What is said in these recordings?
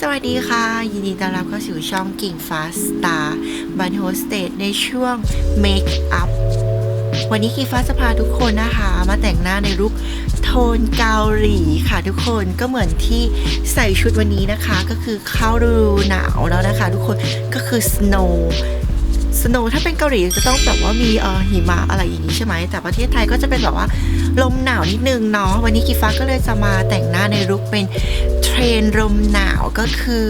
สวัสดีค่ะ ยินดีต้อนรับเข้าสู่ช่องกิ่งฟ้าสตาร์บันโฮสเตดในช่วง Make Up วันนี้กิ่งฟ้าจะพาทุกคนนะคะ มาแต่งหน้าในลุคโทนเกาหลีค่ะทุกคนก็เหมือนที่ใส่ชุดวันนี้นะคะ ก็คือเข้าฤดูหนาวแล้วนะคะ ทุกคนก็คือ snow สโนว์ถ้าเป็นเกาหลีจะต้องแบบว่ามีเออหิมะอะไรอย่างนี้ใช่ไหมแต่ประเทศไทยก็จะเป็นแบบว่าลมหนาวนิดนึงเนาะวันนี้กีฟ้าก็เลยจะมาแต่งหน้าในลุคเป็นเทรนลมหนาวก็คือ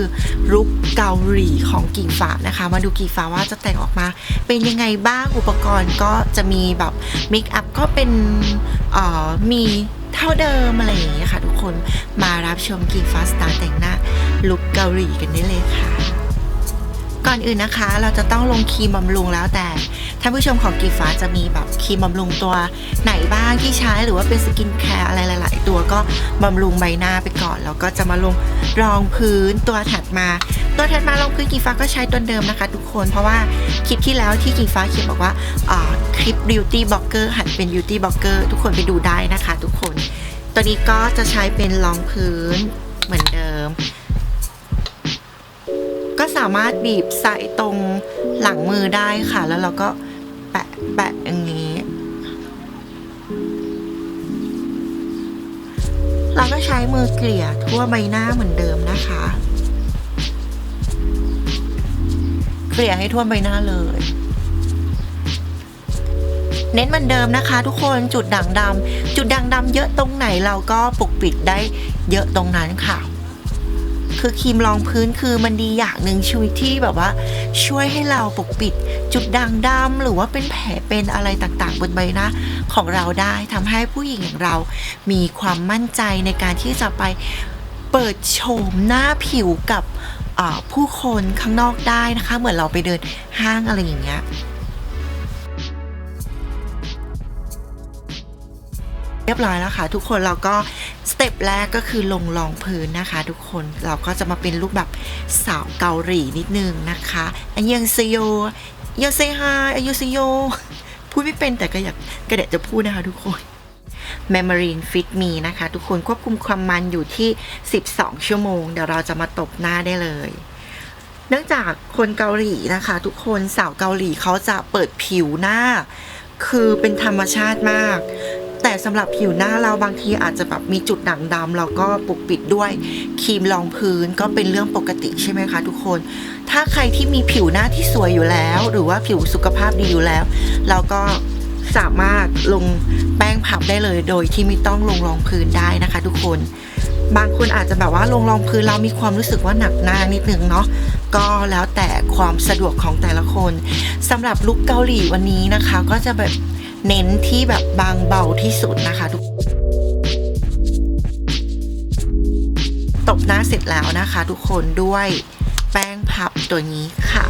ลุคเกาหลีของกิ่งฟ้านะคะ มาดูกิ่งฟ้าว่าจะแต่งออกมา เป็นยังไงบ้างอุปกรณ์ก็จะมีแบบเมคอัพก็เป็นเอ่อมีเท่าเดิมอะไรอย่างเงี้ยค่ะทุกคนมารับชมกิ่งฟ้าสตาร์แต่งหน้าลุคเกาหลีกันได้เลยค่ะ ก่อนอื่นนะคะ เราจะต้องลงครีมบำรุงแล้วแต่ท่านผู้ชมของกีฟ้าจะมีแบบครีมบำรุงตัวไหนบ้างที่ใช้หรือว่าเป็นสกินแคร์อะไรหลาย ๆ ตัวก็บำรุงใบหน้าไปก่อนแล้วก็จะมาลงรองพื้นตัวถัดมา ตัวถัดมารองพื้นกีฟ้าก็ใช้ตัวเดิมนะคะ ทุกคนเพราะว่าคลิปที่แล้วที่กีฟ้าเขียนบอกว่าอ่าคลิป beauty blogger หัดเป็น beauty blogger ทุกคนไปดูได้นะคะ ทุกคน ตัวนี้ก็จะใช้เป็นรองพื้นเหมือนเดิม ก็สามารถบีบใส่ตรงหลังมือได้ค่ะ แล้วเราก็แปะแปะอย่างนี้ เราก็ใช้มือเกลี่ยทั่วใบหน้าเหมือนเดิมนะคะ เกลี่ยให้ทั่วใบหน้าเลยเน้นเหมือนเดิมนะคะ ทุกคนจุดด่างดำจุดด่างดำเยอะตรงไหนเราก็ปกปิดได้เยอะตรงนั้นค่ะ คือครีมรองพื้นคือมันดีอย่างหนึ่งช่วยที่แบบว่า ช่วยให้เราปกปิดจุดด่างดำหรือว่าเป็นแผลเป็นอะไรต่างๆ บนใบหน้าของเราได้ทำให้ผู้หญิงอย่างเรา มีความมั่นใจในการที่จะไปเปิดโฉมหน้าผิวกับผู้คนข้างนอกได้นะคะ เหมือนเราไปเดินห้างอะไรอย่างเงี้ยเรียบร้อยแล้วค่ะทุกคนเราก็ ต็ปแรกก็คือลงรองพื้นนะคะ ทุกคนเราก็จะมาเป็นลุคแบบสาวเกาหลีนิดนึงนะคะอันยังซโยยาเซฮาอายุซโยพูดไม่เป็นแต่ก็อยากกระเดะจะพูดนะคะ ทุกคน Memorin Fit Me นะคะ ทุกคนควบคุมความมันอยู่ที่ 12 ชั่วโมง เดี๋ยวเราจะมาตบหน้าได้เลย เนื่องจากคนเกาหลีนะคะ ทุกคนสาวเกาหลีเขาจะเปิดผิวหน้า คือเป็นธรรมชาติมาก แต่สำหรับผิวหน้าเราบางทีอาจจะแบบมีจุดด่างดำเราก็ปกปิดด้วยครีมรองพื้นก็เป็นเรื่องปกติใช่ไหมคะทุกคน ถ้าใครที่มีผิวหน้าที่สวยอยู่แล้ว หรือว่าผิวสุขภาพดีอยู่แล้ว เราก็สามารถลงแป้งพับได้เลยโดยที่ไม่ต้องลงรองพื้นได้นะคะ ทุกคน บางคนอาจจะแบบว่าลงรองพื้นเรามีความรู้สึกว่าหนักหน้านิดนึงเนาะก็แล้วแต่ความสะดวกของแต่ละคนสำหรับลุคเกาหลีวันนี้นะคะ ก็จะแบบ เน้นที่แบบบางเบาที่สุดนะคะทุกตบหน้าเสร็จแล้วนะคะ ทุกคนด้วยแป้งพับตัวนี้ค่ะ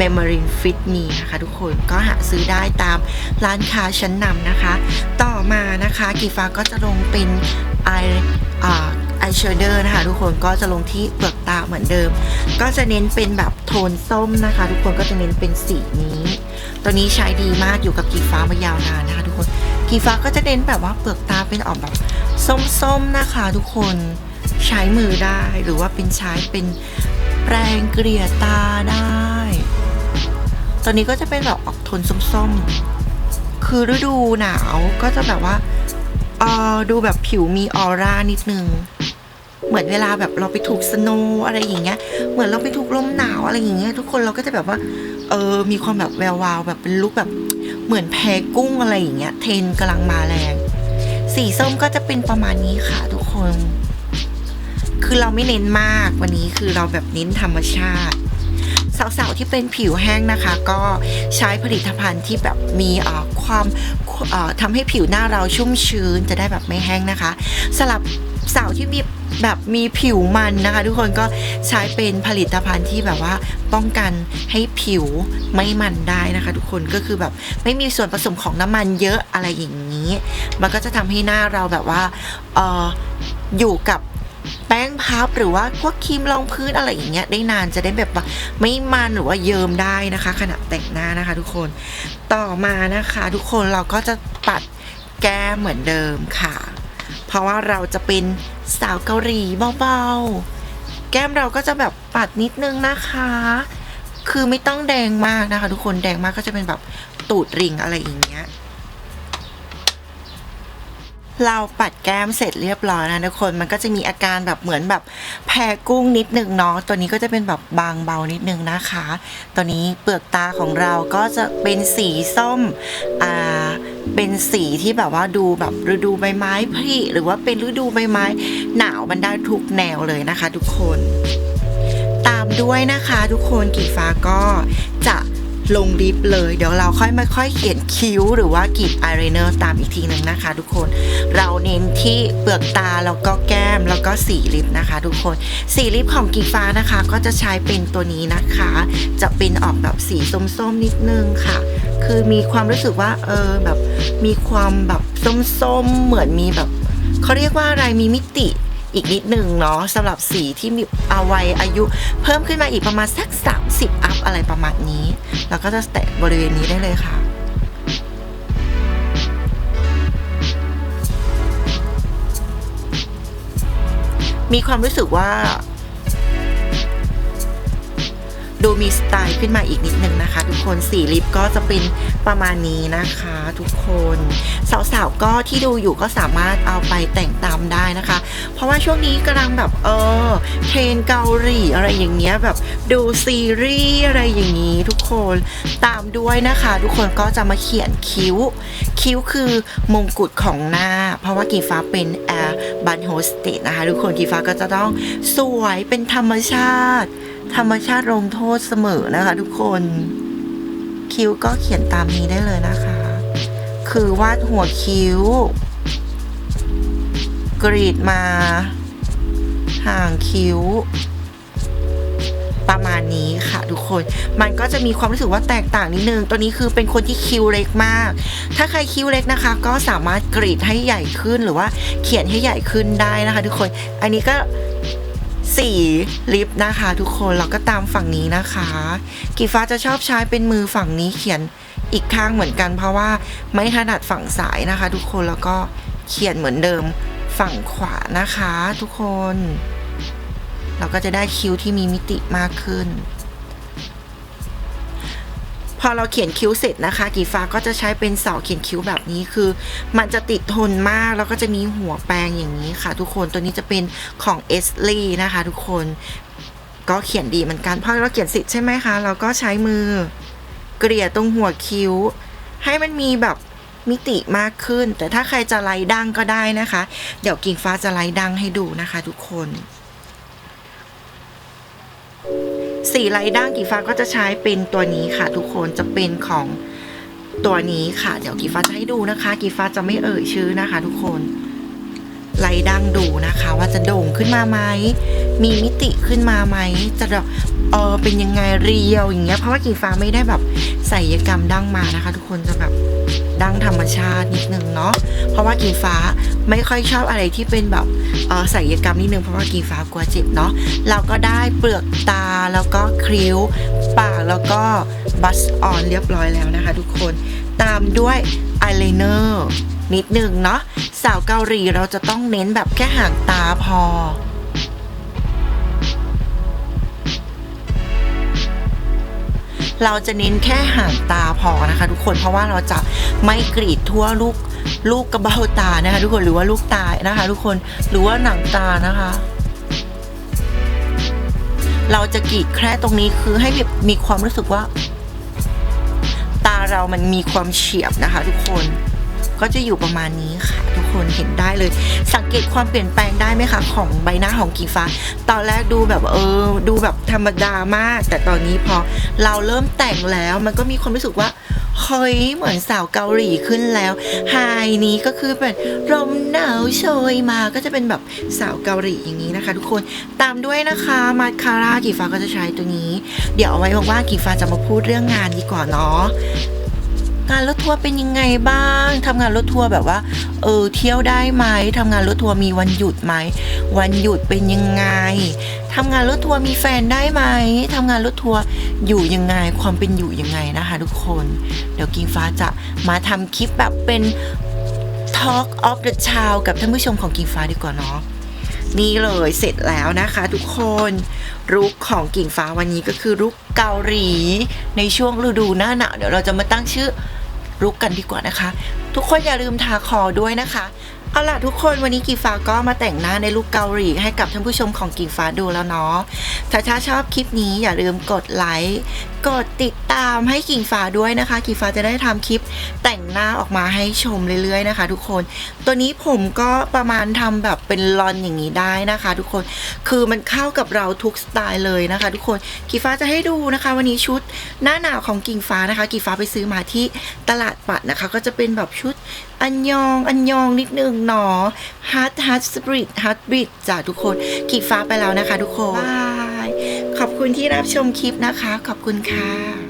Memorin Fit Me นะคะทุกคนก็หาซื้อได้ตามร้านค้าชั้นนำนะคะ ต่อมานะคะกีฟ้าก็จะลงเป็นไอ ไอแชโดว์นะคะ ทุกคนก็จะลงที่เปลือกตาเหมือนเดิม ก็จะเน้นเป็นแบบโทนส้มนะคะ ทุกคนก็จะเน้นเป็นสีนี้ ตัวนี้ใช้ดีมากอยู่กับกีฟ้ามายาวนานนะคะ ทุกคนกีฟ้าก็จะเน้นแบบว่าเปลือกตาเป็นออกแบบส้มๆนะคะ ทุกคนใช้มือได้หรือว่าเป็นใช้เป็นแปรงเกลี่ยตาได้ ตัวนี้ก็จะเป็นแบบออกโทนส้มๆ คือฤดูหนาวก็จะแบบว่าเออดูแบบผิวมีออร่านิดนึง เหมือนเวลาแบบเราไปถูกสโนอะไรอย่างเงี้ย เหมือนเราไปถูกลมหนาวอะไรอย่างเงี้ยทุกคนเราก็จะแบบว่า เออ มีความแบบแวววาวแบบเป็นลุคแบบเหมือนแพกุ้งอะไรอย่างเงี้ย เทนกำลังมาแรง สีส้มก็จะเป็นประมาณนี้ค่ะทุกคน คือเราไม่เน้นมากวันนี้คือเราแบบเน้นธรรมชาติสาวๆที่เป็นผิวแห้งนะคะ ก็ใช้ผลิตภัณฑ์ที่แบบมีความ ทำให้ผิวหน้าเราชุ่มชื้นจะได้แบบไม่แห้งนะคะสำหรับสาวที่มีแบบมีผิวมันนะคะ ทุกคนก็ใช้เป็นผลิตภัณฑ์ที่แบบว่าป้องกันให้ผิวไม่มันได้นะคะ ทุกคนก็คือแบบไม่มีส่วนผสมของน้ำมันเยอะอะไรอย่างนี้ มันก็จะทำให้หน้าเราแบบว่าอออยู่กับ แป้งพับหรือว่าพวกครีมรองพื้นอะไรอย่างเงี้ยได้นานจะได้แบบว่าไม่มันหรือว่าเยิมได้นะคะ ขณะแต่งหน้านะคะ ทุกคนต่อมานะคะ ทุกคนเราก็จะปัดแก้มเหมือนเดิมค่ะ เพราะว่าเราจะเป็นสาวเกาหลีเบาๆ แก้มเราก็จะแบบปัดนิดนึงนะคะ คือไม่ต้องแดงมากนะคะ ทุกคนแดงมากก็จะเป็นแบบตูดริงอะไรอย่างเงี้ย เราปัดแก้มเสร็จเรียบร้อยนะทุกคนมันก็จะมีอาการแบบเหมือนแบบแพ้กุ้งนิดนึงเนาะตัวนี้ก็จะเป็นแบบบางเบานิดนึงนะคะ ตัวนี้เปลือกตาของเราก็จะเป็นสีส้มอ่าเป็นสีที่แบบว่าดูแบบฤดูใบไม้ผลิหรือว่าเป็นฤดูใบไม้หนาวมันได้ทุกแนวเลยนะคะ ทุกคน ตามด้วยนะคะ ทุกคนกีฟ้าก็จะ ลงลิปเลย เดี๋ยวเราค่อยมาค่อยเขียนคิ้ว หรือว่ากรีดอายไลเนอร์ตามอีกทีหนึ่งนะคะ ทุกคน เราเน้นที่เปลือกตาแล้วก็แก้มแล้วก็สีลิปนะคะ ทุกคน สีลิปของกีฟ้านะคะ ก็จะใช้เป็นตัวนี้นะคะ จะเป็นออกแบบสีส้มๆนิดนึงค่ะ คือมีความรู้สึกว่าเออแบบมีความแบบส้มๆเหมือนมีแบบเขาเรียกว่าอะไรมีมิติ อีกนิดหนึ่งเนาะสำหรับสีที่มีเอาไว้อายุ เพิ่มขึ้นมาอีกประมาณสัก 30 อัพอะไรประมาณนี้แล้วก็จะแตะบริเวณนี้ได้เลยค่ะมีความรู้สึกว่า ดูมีสไตล์ขึ้นมาอีกนิดนึงนะคะ ทุกคนสีลิปก็จะเป็น ประมาณนี้นะคะทุกคนสาวๆก็ที่ดูอยู่ก็สามารถเอาไปแต่งตามได้นะคะ เพราะว่าช่วงนี้กำลังแบบเออเทรนเกาหลีอะไรอย่างเงี้ยแบบดูซีรีส์อะไรอย่างนี้ทุกคนตามด้วยนะคะ ทุกคนก็จะมาเขียนคิ้ว คิ้วคือมงกุฎของหน้า เพราะว่ากีฟ้าเป็นแอร์บันโฮสเตสนะคะ ทุกคนกีฟ้าก็จะต้องสวยเป็นธรรมชาติ ธรรมชาติลงโทษเสมอนะคะ ทุกคน คิ้วก็เขียนตามนี้ได้เลยนะคะ คือวาดหัวคิ้ว กรีดมา ห่างคิ้ว ประมาณนี้ค่ะทุกคน มันก็จะมีความรู้สึกว่าแตกต่างนิดนึง ตัวนี้คือเป็นคนที่คิ้วเล็กมาก ถ้าใครคิ้วเล็กนะคะ ก็สามารถกรีดให้ใหญ่ขึ้นหรือว่าเขียนให้ใหญ่ขึ้นได้นะคะ ทุกคน อันนี้ก็ สีลิปนะคะทุกคนเราก็ตามฝั่งนี้นะคะกีฟ้าจะชอบใช้เป็นมือฝั่งนี้เขียนอีกข้างเหมือนกัน เพราะว่าไม่ถนัดฝั่งซ้ายนะคะ ทุกคนแล้วก็เขียนเหมือนเดิมฝั่งขวานะคะ ทุกคน เราก็จะได้คิ้วที่มีมิติมากขึ้น อเราเขียนคิ้วเสร็จนะคะ กีฟ้าก็จะใช้เป็นเสาเขียนคิ้วแบบนี้คือ มันจะติดทนมากแล้วก็จะมีหัวแปรงอย่างนี้ค่ะ ทุกคนตัวนี้จะเป็นของเอสลี่นะคะ ทุกคนก็เขียนดีเหมือนกันพอเราเขียนเสร็จใช่ไหมคะ เราก็ใช้มือเกลี่ยตรงหัวคิ้ว ให้มันมีแบบมิติมากขึ้น แต่ถ้าใครจะไล่ดังก็ได้นะคะ เดี๋ยวกิ่งฟ้าจะไล่ดังให้ดูนะคะ ทุกคน สีไลด่างกีฟ้าก็จะใช้เป็นตัวนี้ค่ะ ทุกคนจะเป็นของตัวนี้ค่ะ เดี๋ยวกีฟ้าจะให้ดูนะคะ กีฟ้าจะไม่เอ่ยชื่อนะคะ ทุกคนไลด่างดูนะคะ ว่าจะโด่งขึ้นมาไหมมีมิติขึ้นมาไหมจะแบบเออเป็นยังไงเรียวอย่างเงี้ยเพราะว่ากีฟ้าไม่ได้แบบใส่ยกรรมดั้งมานะคะ ทุกคนจะแบบ ดั้งธรรมชาตินิดนึงเนาะเพราะว่ากีฟ้าไม่ค่อยชอบอะไรที่เป็นแบบเออใส่ยกรรมนิดนึงเพราะว่ากีฟ้ากลัวเจ็บเนาะเราก็ได้เปลือกตาแล้วก็คิ้ว ปากแล้วก็บัสออนเรียบร้อยแล้วนะคะ ทุกคนตามด้วยอายไลเนอร์นิดนึงเนาะสาวเกาหลีเราจะต้องเน้นแบบแค่ห่างตาพอ เราจะเน้นแค่ห่างตาพอนะคะ ทุกคนเพราะว่าเราจะไม่กรีดทั่วลูกลูกกระเบ้าตานะคะ ทุกคนหรือว่าลูกตานะคะ ทุกคนหรือว่าหนังตานะคะเราจะกรีดแค่ตรงนี้คือให้แบบมีความรู้สึกว่า ตาเรามันมีความเฉียบนะคะ ทุกคน ก็จะอยู่ประมาณนี้ค่ะ ทุกคนเห็นได้เลย สังเกตความเปลี่ยนแปลงได้ไหมคะของใบหน้าของกีฟ้า ตอนแรกดูแบบเออ ดูแบบธรรมดามาก แต่ตอนนี้พอเราเริ่มแต่งแล้วมันก็มีความรู้สึกว่าเฮ้ยเหมือนสาวเกาหลีขึ้นแล้วไฮนี้ก็คือเป็นลมหนาวโชยมาก็จะเป็นแบบสาวเกาหลีอย่างนี้นะคะ ทุกคนตามด้วยนะคะมาคาร่ากีฟ้าก็จะใช้ตัวนี้ เดี๋ยวเอาไว้ว่างๆกีฟ้าจะมาพูดเรื่องงานดีกว่าเนาะ งานรถทัวร์เป็นยังไงบ้างทำงานรถทัวร์แบบว่า เออเที่ยวได้ไหมทำงานรถทัวร์มีวันหยุดไหม วันหยุดเป็นยังไงทำงานรถทัวร์มีแฟนได้ไหมทำงานรถทัวร์อยู่ยังไง ความเป็นอยู่ยังไงนะคะ ทุกคน เดี๋ยวกิงฟ้าจะมาทำคลิปแบบเป็น Talk of the Town กับท่านผู้ชมของกิงฟ้าดีกว่าเนาะนี่เลยเสร็จแล้วนะคะ ทุกคนรุกของกิ่งฟ้าวันนี้ก็คือรุกเกาหลี ในช่วงฤดูหน้าหนาวเดี๋ยวเราจะมาตั้งชื่อ รุกกันดีกว่านะคะ ทุกคนอย่าลืมทาคอด้วยนะคะเอาล่ะทุกคนวันนี้กีฟ้าก็มาแต่งหน้าในลุคเกาหลีให้กับท่านผู้ชมของกีฟ้าดูแล้วเนาะถ้าชอบคลิปนี้อย่าลืมกดไลค์กดติดตามให้กิ่งฟ้าด้วยนะคะกิ่งฟ้าจะได้ทำคลิปแต่งหน้าออกมาให้ชมเรื่อยๆนะคะ ทุกคน ตัวนี้ผมก็ประมาณทำแบบเป็นลอนอย่างนี้ได้นะคะ ทุกคนคือมันเข้ากับเราทุกสไตล์เลยนะคะ ทุกคนกิ่งฟ้าจะให้ดูนะคะ วันนี้ชุดหน้าหนาวของกิ่งฟ้านะคะ กิ่งฟ้าไปซื้อมาที่ตลาดปัดนะคะ ก็จะเป็นแบบชุดอันยองอันยองนิดนึงเนาะฮัทฮัทสปริตฮัทบิดจ้ะทุกคนกิ่งฟ้าไปแล้วนะคะ ทุกคนบาย ขอบคุณที่รับชมคลิปนะคะ ขอบคุณค่ะ